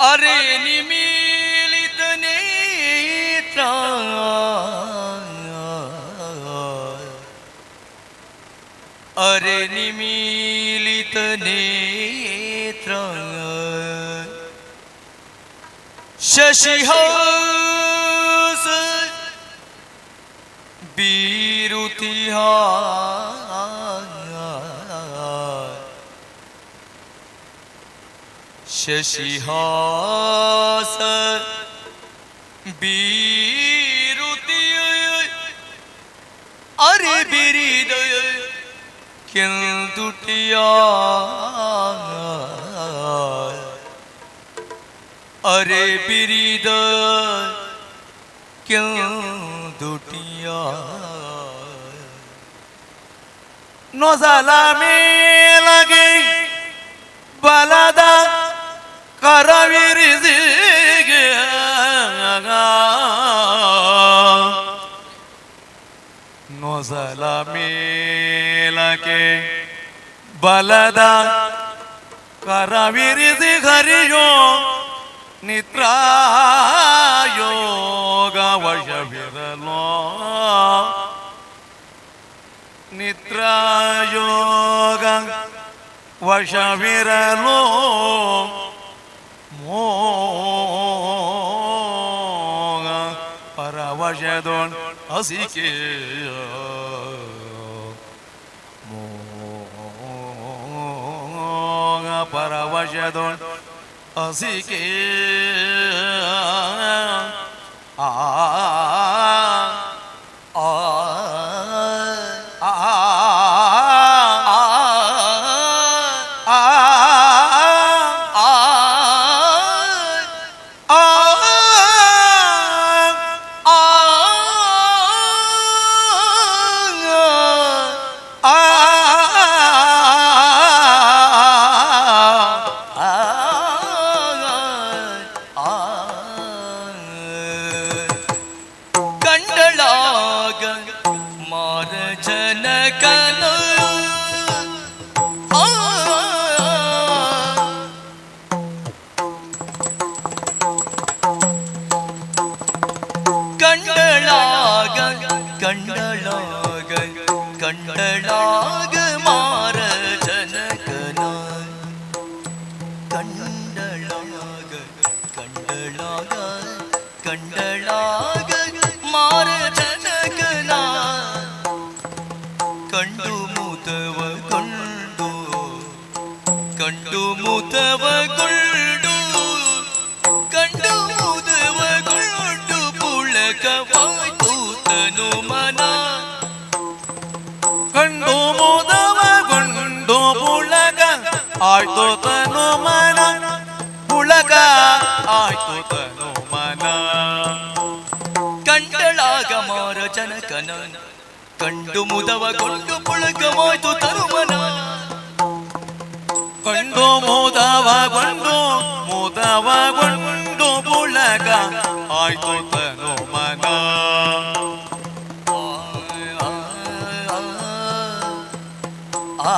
আরে নিমিলিত নেত্র আরে নিমিলিত নেত্র শশি হস বিরুতি হয় शशिहासर बीरुति अरे बीरी किल दुटिया अरे बीरी किल दुटिया नोजला में लगे बलादा ಕರವಿರಿಸಿಗೆ ನೊಸಲ ಮೇಲಕ್ಕೆ ಬಲದ ಕರವಿರಿಸಿ ಹರಿಯೋ ನಿತ್ರಾಯೋಗ ವಶವಿರಲೋ. ನಿದ್ರಾಯೋಗ ವಶವಿರಲು. ಮೋಗ ಪರವಶದೊಳ್ ಹಸಿಕೆ. ಮೋಗ ಪರವಶದೊಳ್ ಹಸಿಕೆ. ಆ ಕಂಡಳಾಗ ಮಾರ ಜನಕನು. ಕಂಡಳಾಗ ಕಂಡಳಾಗ ಕಂಡಳಾಗ ಮಾರ ಜನಕನ. ಕಂಡಳಾಗ ಕಂಡಳಾಗ ಕಂಡಳಾಗ ಮಾರ ಕಂಡು ಮುತವಗೊಂಡು ಕಂಡು ಮುದವಗೊಂಡು ಪುಳಕವಾಯ್ತು ತನು ಮನ ಕಂಡು ಮುದವಗೊಂಡು പുളക ಆಯ್ತು ತನು ಮನ ಪುಳಗ ಆಯ್ತು ತನು ಮನ ಕಂಡಳಾಗ ಮಾರ ಜನಕನ ಕಂಡು ಮುದವಗೊಂಡು ಪುಳಕವಾಯ್ತು ತನುಮನ ಕಂಡು ಮೋದವ ಗೊಂಡು ಮೋದವ ಗೊಂಡು ಬುಳಗ ಆಯ್ತು ತನು ಮನ ಆ